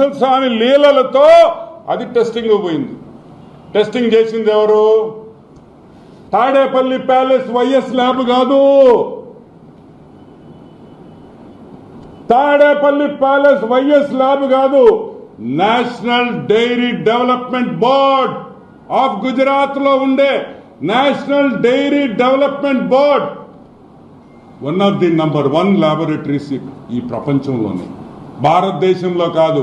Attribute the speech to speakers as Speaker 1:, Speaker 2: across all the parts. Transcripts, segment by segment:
Speaker 1: వెంకటేశ్వర స్వామి లీలలతో అది టెస్టింగ్ పోయింది. టెస్టింగ్ చేసింది ఎవరు? తాడేపల్లి ప్యాలెస్ వైఎస్ ల్యాబ్ కాదు. తాడేపల్లి ప్యాలెస్ వైఎస్ ల్యాబ్ కాదు. National dairy development board of గుజరాత్లో ఉండే national dairy development board one of the number one laboratories ఈ ప్రపంచంలోనే. భారతదేశంలో కాదు.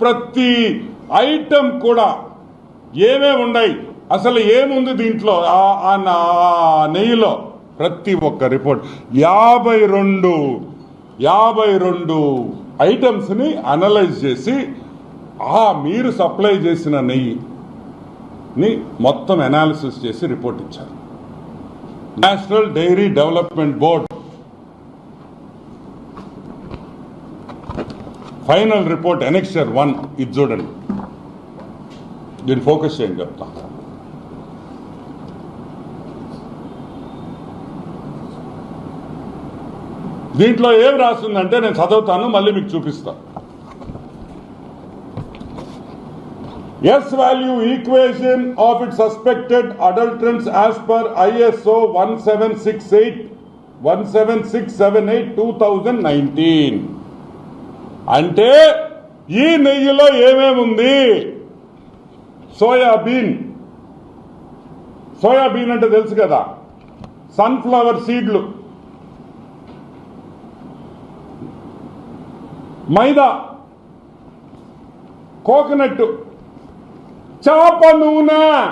Speaker 1: ప్రతి ఐటమ్ కూడా ఏమే ఉన్నాయి? అసలు ఏముంది దీంట్లో? ఆ- ఆ నెయ్యిలో ప్రతి ఒక్క రిపోర్ట్. యాభై రెండు యాభై రెండు ఐటమ్స్ని అనలైజ్ చేసి ఆ మీరు సప్లై చేసిన నెయ్యిని మొత్తం అనాలిసిస్ చేసి రిపోర్ట్ ఇచ్చారు. National dairy development board final report annexure one ఇది చూడండి. దీన్ని ఫోకస్ చేయండి చెప్తా. దీంట్లో ఏం రాస్తుందంటే నేను చదువుతాను మళ్ళీ మీకు చూపిస్తా. S value equation of it suspected adulterants as per ISO one seven six eight one seven six seven eight two thousand nineteen అంటే ఈ నెయ్యిలో ఏమేముంది? సోయాబీన్. సోయాబీన్ అంటే తెలుసు కదా. సన్ఫ్లవర్ సీడ్లు. మైదా. కోకోనట్. చేప నూనె.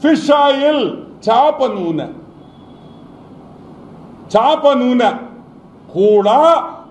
Speaker 1: Fish oil. చేప నూనె. చేప నూనె. కూడా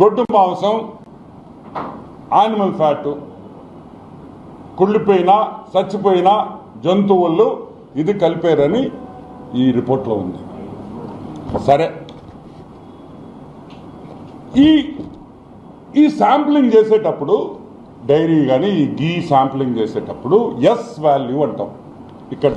Speaker 1: గొడ్డు మాంసం యానిమల్ ఫ్యాట్ కుళ్ళిపోయిన చచ్చిపోయిన జంతువులు ఇది కలిపారని ఈ రిపోర్ట్లో ఉంది. సరే. ఈ ఈ శాంప్లింగ్ చేసేటప్పుడు డైరీ కానీ ఈ గీ శాంప్లింగ్ చేసేటప్పుడు ఎస్ వాల్యూ అంటాం. ఇక్కడ